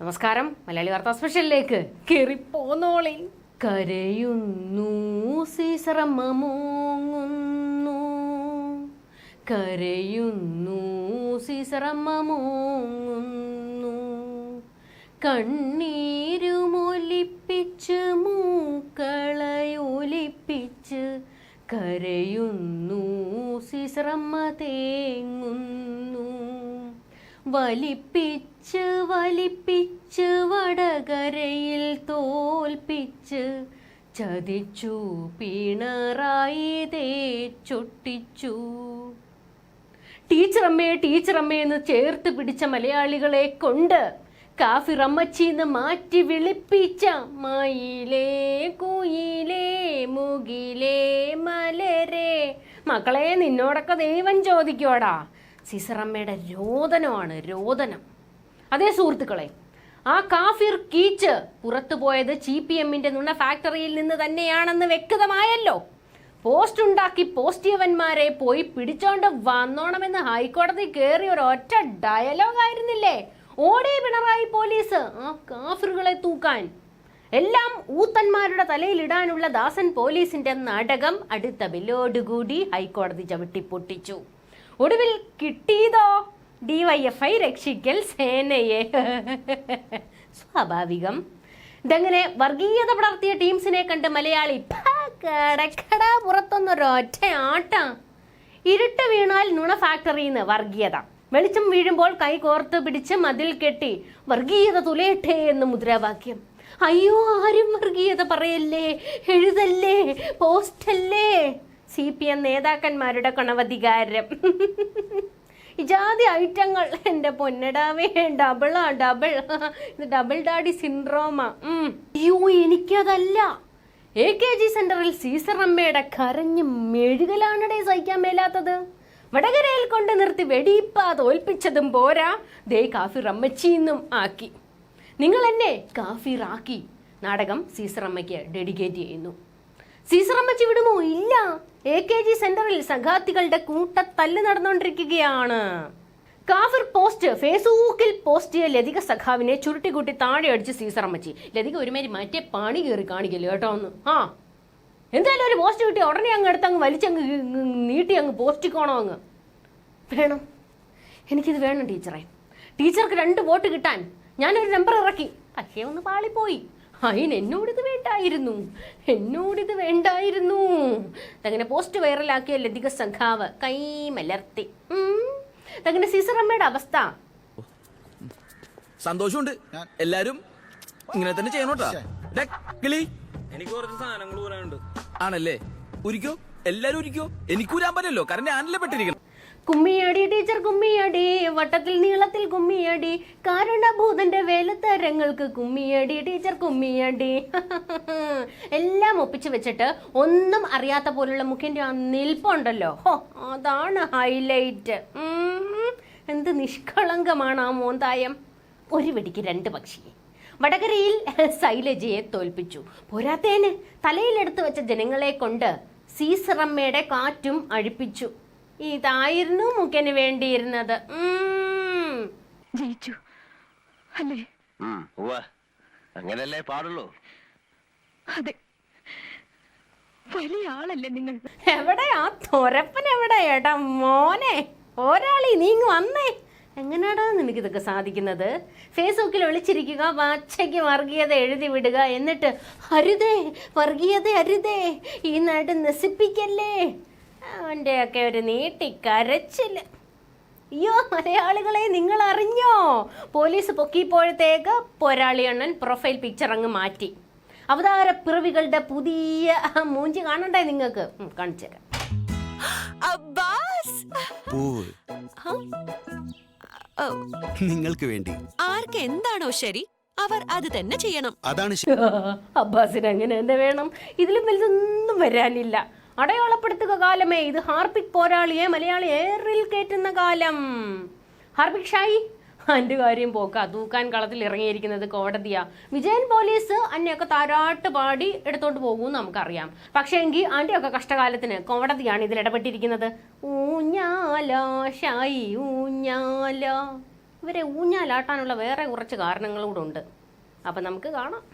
നമസ്കാരം. മലയാളി വാർത്താ സ്പെഷ്യലിലേക്ക്. കയറിപ്പോന്നോളി കരയുന്നു സീസറമ്മൂങ്ങുന്നു കരയുന്നു സീസറമ്മൂങ്ങുന്നു കണ്ണീരുമൊലിപ്പിച്ച് മൂക്കളയൊലിപ്പിച്ച് കരയുന്നു സീസറമ്മ തേങ്ങുന്നു. വലിപ്പിച്ച് വലിപ്പിച്ച് വടകരയിൽ തോൽപ്പിച്ച് ചതിച്ചു പിണറായി തേച്ചൊട്ടിച്ചു ടീച്ചറമ്മേ ടീച്ചറമ്മേ എന്ന് ചേർത്ത് പിടിച്ച മലയാളികളെ കൊണ്ട് കാഫിർ അമ്മച്ചിന്ന് മാറ്റി വിളിപ്പിച്ച മയിലേ കുയിലേ മുകിലേ മലരേ. മക്കളെ നിന്നോടൊക്കെ ദൈവം ചോദിക്കോടാ സിസറമ്മയുടെ രോദനമാണ് രോദനം. അതേ സുഹൃത്തുക്കളെ ആ കാഫിർ കീച്ച് പുറത്തു പോയത് സി പി എമ്മിന്റെ നുണ ഫാക്ടറിയിൽ നിന്ന് തന്നെയാണെന്ന് വ്യക്തമായല്ലോ. പോസ്റ്റ് ഉണ്ടാക്കി പോസ്റ്റിയവന്മാരെ പോയി പിടിച്ചോണ്ട് വന്നോണമെന്ന് ഹൈക്കോടതി കയറി ഒറ്റ ഡയലോഗ് ആയിരുന്നില്ലേ? ഓടേ പിണറായി പോലീസ് ആ കാഫിറുകളെ തൂക്കാൻ. എല്ലാം ഊത്തന്മാരുടെ തലയിലിടാനുള്ള ദാസൻ പോലീസിന്റെ നാടകം അടുത്ത ബില്ലോടുകൂടി ഹൈക്കോടതി ചവിട്ടി പൊട്ടിച്ചു ഒടുവിൽ കിട്ടിയതോ? ഐ രക്ഷിക്കൽ സേനയെ. സ്വാഭാവികം. ഇതങ്ങനെ വർഗീയത പടർത്തിയ ടീംസിനെ കണ്ട് മലയാളി "ഫാ, കടക്കട പുറത്തൊന്നൊരൊറ്റ ആട്ട. ഇരുട്ട് വീണാൽ നുണ ഫാക്ടറിന്ന് വർഗീയത. വെളിച്ചം വീഴുമ്പോൾ കൈ കോർത്ത് പിടിച്ച് മതിൽ കെട്ടി വർഗീയത തുലയട്ടെ എന്ന് മുദ്രാവാക്യം. അയ്യോ ആരും വർഗീയത പറയല്ലേ? എഴുതല്ലേ? പോസ്റ്റല്ലേ? സി പി എം നേതാക്കന്മാരുടെ കണവധികാരം. ജാതി ഐറ്റങ്ങൾ എന്റെ പൊന്നടാവേ ഡബിളാ ഡബിൾ ഇത് ഡബിൾ ഡാഡി സിൻഡ്രോമാ അയ്യോ എനിക്കതല്ല. എ കെ ജി സെന്ററിൽ സീസർ അമ്മയുടെ കരഞ്ഞ് മെഴുകലാണടേ സഹിക്കാൻ മേലാത്തത്. വടകരയിൽ കൊണ്ട് നിർത്തി വെടിയിപ്പാ തോൽപ്പിച്ചതും പോരാ. ദേ കാഫിർ അമ്മച്ചിന്നും ആക്കി. നിങ്ങൾ എന്നെ കാഫിർ ആക്കി നാടകം സീസർ അമ്മയ്ക്ക് ഡെഡിക്കേറ്റ് ചെയ്യുന്നു. സീസർ അമ്മച്ചി വിടുമോ? ഇല്ല. എ കെ ജി സെന്ററിൽ സഖാത്തികളുടെ കൂട്ടത്തല്ല് നടന്നുകൊണ്ടിരിക്കുകയാണ് കാഫിർ പോസ്റ്റ് ഫേസ്ബുക്കിൽ പോസ്റ്റ് ചെയ്ത ലതിക സഖാവിനെ ചുരുട്ടിക്കൂട്ടി താഴെ അടിച്ച് സീസർ അമ്മച്ചി. ലതിക ഒരുമാതിരി മറ്റേ പണി കയറി കാണിക്കല്ലോ കേട്ടോ ഒന്ന് ആ എന്തായാലും ഒരു പോസ്റ്റ് കിട്ടി ഉടനെ അങ്ങ് എടുത്ത് അങ്ങ് വലിച്ചങ്ങ് നീട്ടി അങ്ങ് പോസ്റ്റിക്കോണോ അങ്ങ്. വേണം. എനിക്കിത് വേണം ടീച്ചറെ. ടീച്ചർക്ക് രണ്ട് വോട്ട് കിട്ടാൻ. ഞാനൊരു നമ്പർ ഇറക്കി. പക്ഷേ ഒന്ന് പാളിപ്പോയി. അതിന് എന്നോടിത് വേണ്ടായിരുന്നു. എന്നോടിത് വേണ്ടായിരുന്നു. അങ്ങനെ പോസ്റ്റ് വൈറലാക്കിയ ലതിക സഖാവ് കൈമലർത്തി അങ്ങനെ സീസറമ്മയുടെ അവസ്ഥ. സന്തോഷമുണ്ട്. എല്ലാരും ഇങ്ങനെ തന്നെ ചെയ്യണോട്ടാ കിളി. എനിക്ക് കുറച്ച് സാധനങ്ങൾ ഊരാനുണ്ട്. ആണല്ലേ? ഉരിക്കോ എല്ലാരും ഉരിക്കോ എനിക്ക് ഊരാൻ പറ്റല്ലോ കാരണം ഞാനല്ലേ പെട്ടിരിക്കണം. കുമ്മിയടി ടീച്ചർ കുമ്മിയടി വട്ടത്തിൽ നീളത്തിൽ കുമ്മിയടി കാരണഭൂതന്റെ വേലത്തരങ്ങൾക്ക് കുമ്മിയടി ടീച്ചർ കുമ്മിയടി. എല്ലാം ഒപ്പിച്ചു വെച്ചിട്ട് ഒന്നും അറിയാത്ത പോലുള്ള മുഖ്യന്റെ ആ നിൽപ്പുണ്ടല്ലോ. ഹോ അതാണ് ഹൈലൈറ്റ് എന്ത് നിഷ്കളങ്കമാണ് ആ മോന്തായം. ഒരു വെടിക്ക് രണ്ട് പക്ഷി. വടകരയിൽ ശൈലജയെ തോൽപ്പിച്ചു. പോരാത്തേന് തലയിലെടുത്ത് വെച്ച ജനങ്ങളെ കൊണ്ട് സീസറമ്മയുടെ കാറ്റും അഴിപ്പിച്ചു. ഇതായിരുന്നു മുഖന് വേണ്ടിയിരുന്നത്. ജയിച്ചു. അല്ലേ. അങ്ങനല്ലേ പാടുള്ളൂ. അതെ. വലിയ ആളല്ലേ നിങ്ങൾ. എവിടെയാ തൊരപ്പൻ എവിടെ? ഏട്ടാ മോനെ. ഒരാളി നീങ്ങ് വന്നേ. എങ്ങനെയാടാ നിനക്ക് ഇതൊക്കെ സാധിക്കുന്നത് ഫേസ്ബുക്കിൽ വിളിച്ചിരിക്കുക പച്ചയ്ക്ക് വർഗീയത എഴുതി വിടുക എന്നിട്ട് അരുതേ വർഗീയത അരുതേ ഈ നാട് നശിപ്പിക്കല്ലേ? അവന്റെയൊക്കെ ഒരു നീട്ടി കരച്ചിൽ അയ്യോ മലയാളികളെ നിങ്ങൾ അറിഞ്ഞോ പോലീസ് പൊക്കിയപ്പോഴത്തേക്ക് പോരാളി അണ്ണൻ പ്രൊഫൈൽ പിക്ചർ അങ്ങ് മാറ്റി. അവതാര പിറവികളുടെ പുതിയ മൂഞ്ചി കാണണ്ടേ നിങ്ങൾക്ക്? കാണിച്ചു തരാം നിങ്ങൾക്ക് വേണ്ടി. ആർക്ക് എന്താണോ ശരി അവർ അത് തന്നെ ചെയ്യണം. അതാണ് അബ്ബാസിന് അങ്ങനെ തന്നെ വേണം? ഇതിലും വലുതൊന്നും വരാനില്ല. അടയാളപ്പെടുത്തുക കാലമേ. ഇത് ഹാർപ്പിക് പോരാളിയെ മലയാളി ഏറിൽ കയറ്റുന്ന കാലം. ഹാർപ്പിക് ഷായി അന്റെ കാര്യം പോക്ക. തൂക്കാൻ കളത്തിൽ ഇറങ്ങിയിരിക്കുന്നത് കോടതിയാ. വിജയൻ പോലീസ് അന്നെയൊക്കെ താരാട്ട് പാടി എടുത്തോണ്ട് പോകുമെന്ന് നമുക്കറിയാം. പക്ഷേ എങ്കിൽ ആന്റെയൊക്കെ കഷ്ടകാലത്തിന് കോടതിയാണ് ഇതിൽ ഇടപെട്ടിരിക്കുന്നത്. ഊഞ്ഞാല ഷായി ഊഞ്ഞാല. ഇവരെ ഊഞ്ഞാലാട്ടാനുള്ള വേറെ കുറച്ച് കാരണങ്ങളും കൂടെ ഉണ്ട്. അപ്പം നമുക്ക് കാണാം.